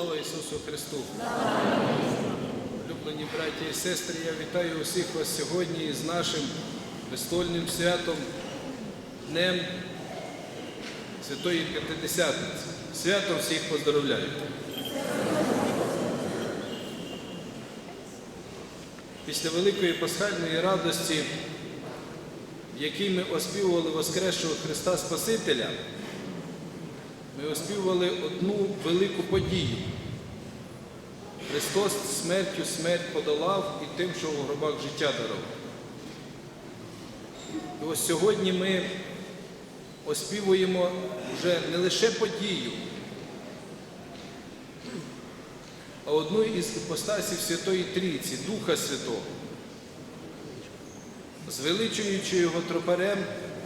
Слава Ісусу Христу! Люблені браті і сестри, я вітаю усіх вас сьогодні з нашим престольним святом, Днем Святої П'ятидесятниці. Святом всіх поздоровляю. Після великої пасхальної радості, в якій ми оспівували Воскресшого Христа Спасителя, ми оспівували одну велику подію. Христос смертю смерть подолав і тим, що у гробах життя дарував. І ось сьогодні ми оспівуємо вже не лише подію, а одну із іпостасів Святої Трійці, Духа Святого, звеличуючи його тропарем,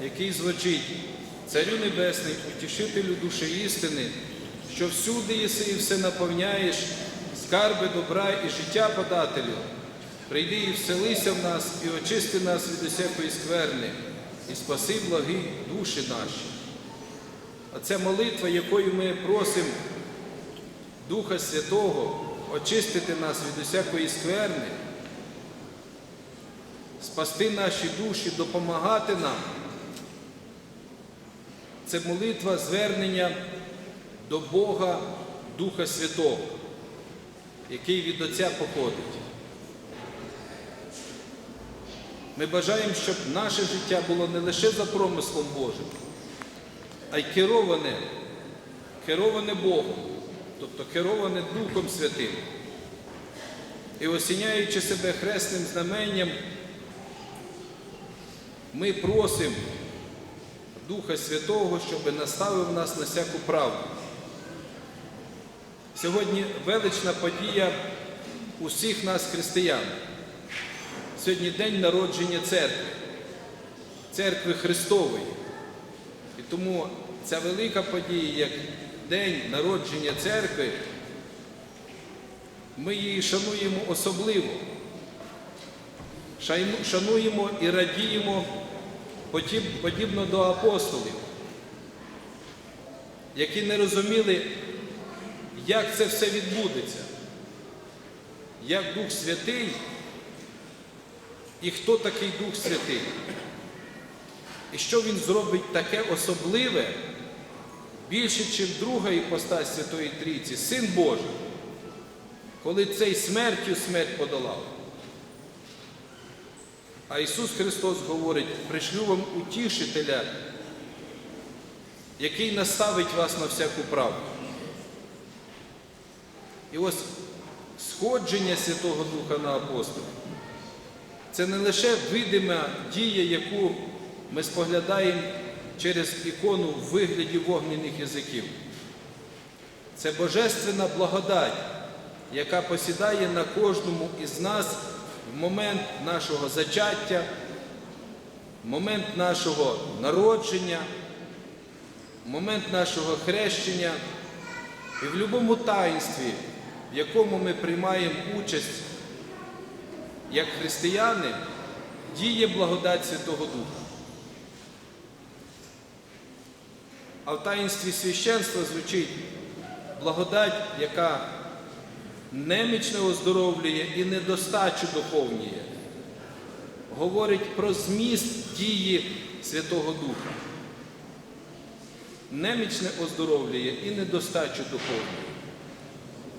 який звучить Царю Небесний, утішителю душі істини, що всюди єси і все наповняєш, скарби добра і життя подателю. Прийди і вселися в нас, і очисти нас від усякої скверни, і спаси благі душі наші. А це молитва, якою ми просимо Духа Святого очистити нас від усякої скверни, спасти наші душі, допомагати нам. Це молитва звернення до Бога Духа Святого, який від Отця походить. Ми бажаємо, щоб наше життя було не лише за промислом Божим, а й кероване, кероване Богом, тобто кероване Духом Святим. І осіняючи себе хресним знаменням, ми просимо Духа Святого, щоб наставив нас на всяку правду. Сьогодні велична подія усіх нас, християн. Сьогодні день народження церкви, церкви Христової. І тому ця велика подія, як день народження церкви, ми її шануємо особливо. Шануємо і радіємо подібно до апостолів, які не розуміли, як це все відбудеться, як Дух Святий і хто такий Дух Святий, і що Він зробить таке особливе, більше, ніж друга іпостась Святої Трійці, Син Божий, коли цей смертю смерть подолав. А Ісус Христос говорить, пришлю вам утішителя, який наставить вас на всяку правду. І ось сходження Святого Духа на апостолів це не лише видима дія, яку ми споглядаємо через ікону в вигляді вогняних язиків. Це божественна благодать, яка посідає на кожному із нас в момент нашого зачаття, в момент нашого народження, в момент нашого хрещення і в будь-якому таїнстві, в якому ми приймаємо участь як християни, діє благодать Святого Духа. А в таїнстві священства звучить благодать, яка немічне оздоровлює і недостачу доповнює. Говорить про зміст дії Святого Духа. Немічне оздоровлює і недостачу доповнює.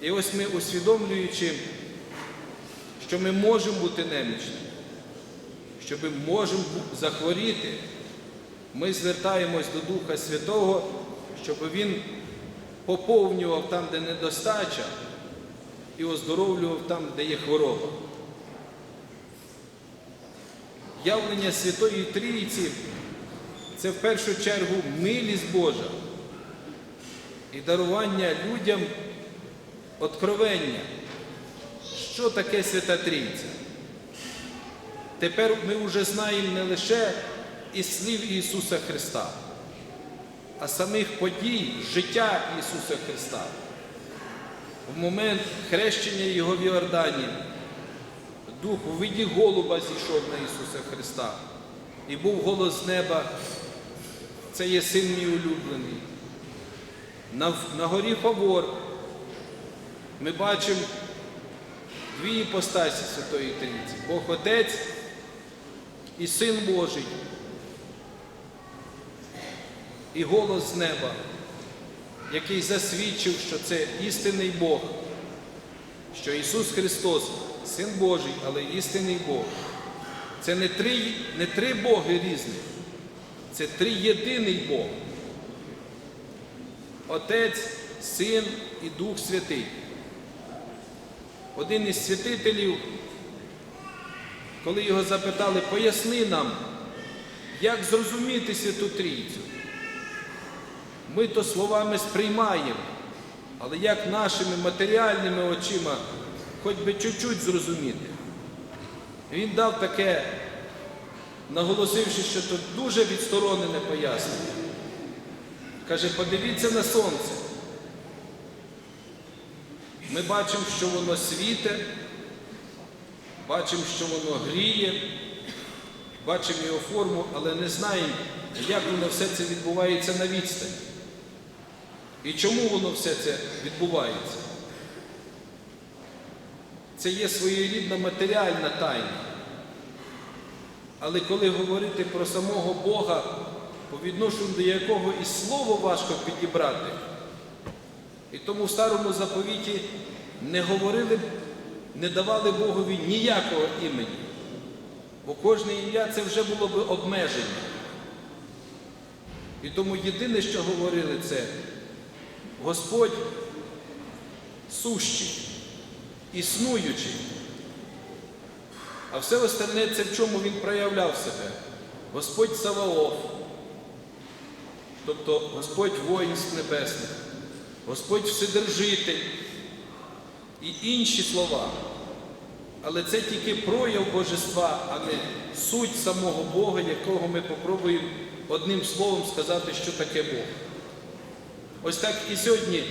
І ось ми, усвідомлюючи, що ми можемо бути немічними, що ми можемо захворіти, ми звертаємось до Духа Святого, щоб Він поповнював там, де недостача, і оздоровлював там, де є хвороба. Явлення Святої Трійці це в першу чергу милість Божа і дарування людям откровення. Що таке Свята Трійця? Тепер ми вже знаємо не лише із слів Ісуса Христа, а самих подій життя Ісуса Христа. В момент хрещення Його в Йордані Дух у виді голуба зійшов на Ісуса Христа. І був голос з неба, це є син мій улюблений. На, на горі Фавор ми бачимо дві іпостасі Святої Трійці. Бог Отець і Син Божий. І голос з неба, який засвідчив, що це істинний Бог, що Ісус Христос, Син Божий, але істинний Бог. Це не три, не три Боги різних, це триєдиний Бог. Отець, Син і Дух Святий. Один із святителів, коли його запитали, поясни нам, як зрозуміти Святу Трійцю. Ми то словами сприймаємо, але як нашими матеріальними очима хоч би чуть-чуть зрозуміти. Він дав таке, наголосивши, що це дуже відсторонене пояснення. Каже, подивіться на сонце. Ми бачимо, що воно світе, бачимо, що воно гріє, бачимо його форму, але не знаємо, як воно все це відбувається на відстані. І чому воно все це відбувається? Це є своєрідна матеріальна тайна. Але коли говорити про самого Бога, по відношенню до якого і слово важко підібрати, і тому в старому заповіті не говорили, не давали Богові ніякого імені, бо кожне ім'я це вже було би обмеження. І тому єдине, що говорили, це Господь сущий, існуючий. А все остальне це в чому він проявляв себе? Господь Саваоф, тобто Господь воїнств небесних, Господь Вседержитель і інші слова. Але це тільки прояв божества, а не суть самого Бога, якого ми попробуємо одним словом сказати, що таке Бог. Ось так і сьогодні,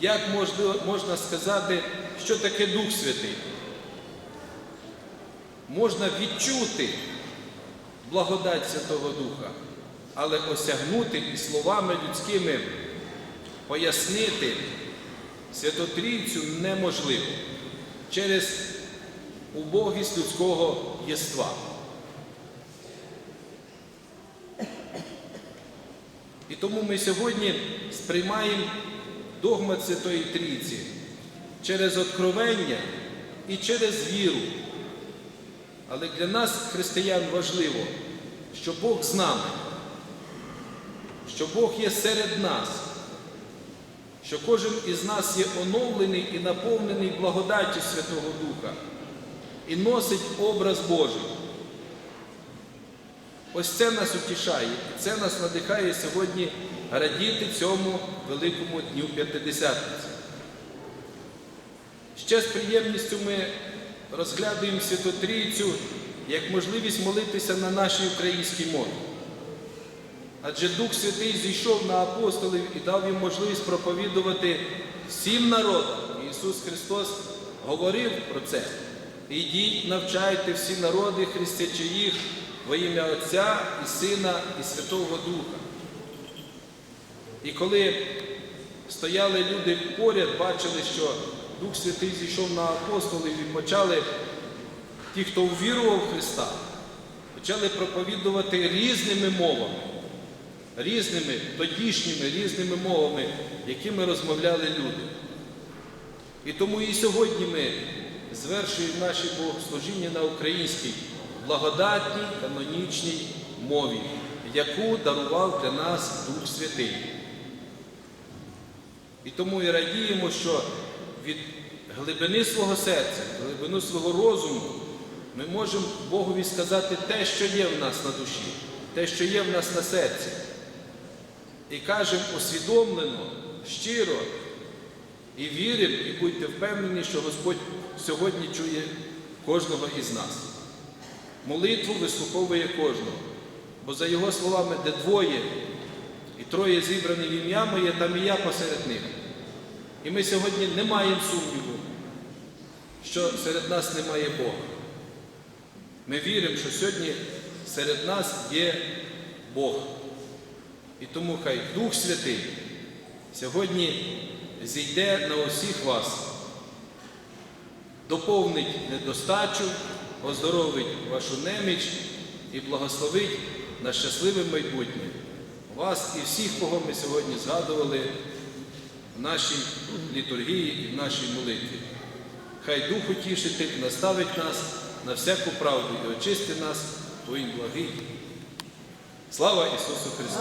як можна, сказати, що таке Дух Святий? Можна відчути благодать Святого Духа, але осягнути і словами людськими пояснити Святотрійцю неможливо через убогість людського єства. І тому ми сьогодні сприймаємо догмат Святої Трійці через откровення і через віру. Але для нас, християн, важливо, що Бог з нами, що Бог є серед нас, що кожен із нас є оновлений і наповнений благодаттю Святого Духа і носить образ Божий. Ось це нас утішає, і це нас надихає сьогодні радіти цьому великому дню П'ятидесятниці. Ще з приємністю ми розглядаємо Святотрійцю як можливість молитися на нашій українській мові. Адже Дух Святий зійшов на апостолів і дав їм можливість проповідувати всім народам. Ісус Христос говорив про це. Ідіть, навчайте всі народи, хрестячи їх во ім'я Отця і Сина і Святого Духа. І коли стояли люди поряд, бачили, що Дух Святий зійшов на апостолів і почали, ті, хто увірував в Христа, почали проповідувати різними мовами, різними тодішніми, різними мовами, якими розмовляли люди. І тому і сьогодні ми звершуємо наші богослужіння на українській благодатній канонічній мові, яку дарував для нас Дух Святий. І тому і радіємо, що від глибини свого серця, глибину свого розуму ми можемо Богові сказати те, що є в нас на душі, те, що є в нас на серці. І кажемо усвідомлено, щиро і віримо, і будьте впевнені, що Господь сьогодні чує кожного із нас. Молитву вислуховує кожного, бо за його словами, де двоє і троє зібрані в ім'я моє, там і я посеред них. І ми сьогодні не маємо сумніву, що серед нас немає Бога. Ми віримо, що сьогодні серед нас є Бог. І тому хай Дух Святий сьогодні зійде на усіх вас доповнить недостачу, оздоровить вашу неміч і благословить на щасливе майбутнє. Вас і всіх, кого ми сьогодні згадували в нашій літургії і в нашій молитві. Хай Дух Утішитель наставить нас на всяку правду і очисти нас, Він благий. Слава Ісусу Христу!